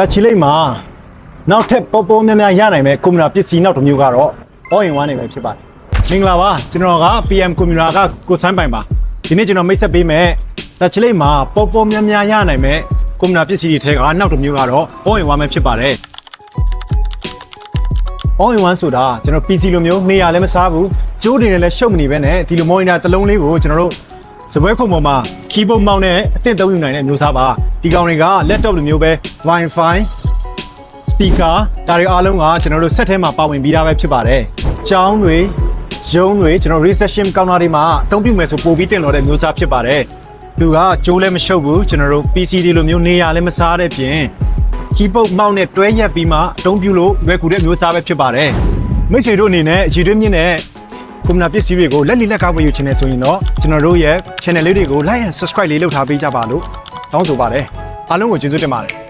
တာချီလိတ်မှာနောက်ထပ်ပေါ်ပေါ်များများရနိုင်မဲ့ကွန်ပျူတာပစ္စည်းနောက်တစ်မျိုးကတော့ all in one နေပဲဖြစ်ပါတယ်မင်္ဂလာပါကျွန်တော်က PM ကွန်ပျူတာကကိုစန်းပိုင်ပါဒီနေ့ကျွန်တော်မိတ်ဆက်ပေးမယ်တာချီလိတ်မှာပေါ်ပေါ်များများရနိုင်မဲ့ကွန်ပျူတာပစ္စည်းတွေထဲကနောက်တစ်မျိုးကတော့ all in one ပဲဖြစ်ပါတယ် all in one ဆိုတာကျွန်တော် PC လိုမျိုးနေရာလည်းမစားဘူးကြိုးတွေနဲ့လည်းရှုပ်မနေပဲနဲ့ဒီလို monitor တစ်လုံးလေးကိုကျွန်တော်တို့ စပွဲခုံပေါ်မှာ keyboard မောင်းနဲ့အသင့်သုံးယူနိုင်တဲ့မျိုးစားပါဒီကောင်တွေက laptop လိုမျိုးပဲ Wi-Fi speaker ဒါတွေအားလုံးကကျွန်တော်တို့ set ထဲမှာပါဝင်ပြီးသားပဲဖြစ်ပါတယ်။ကျောင်းတွေရုံးတွေကျွန်တော် reception counter တွေမှာအသုံးပြုမယ်ဆိုပို့ပြီးတင်လို့တဲ့မျိုးစားဖြစ်ပါတယ်။သူကကြိုးလည်းမရှုပ်ဘူးကျွန်တော်တို့ PC တွေလိုမျိုးနေရာလည်းမစားတဲ့ပြင် keyboard မောင်းနဲ့တွဲရက်ပြီးမှအသုံးပြုလို့လွယ်ကူတဲ့မျိုးစားပဲဖြစ်ပါတယ်။မိတ်ဆွေတို့အနေနဲ့ရည်တွင်းမြင့်တဲ့ ကွန်ပျူတာပစ္စည်းတွေကိုလက်လီလက်ကားဝယ်ယူချင်နေဆိုရင်တော့ကျွန်တော်တို့ရဲ့ channel လေးတွေကို like and subscribe လေးလုပ်ထားပေးကြပါလို့တောင်းဆိုပါတယ်။အားလုံးကိုကျေးဇူးတင်ပါတယ်။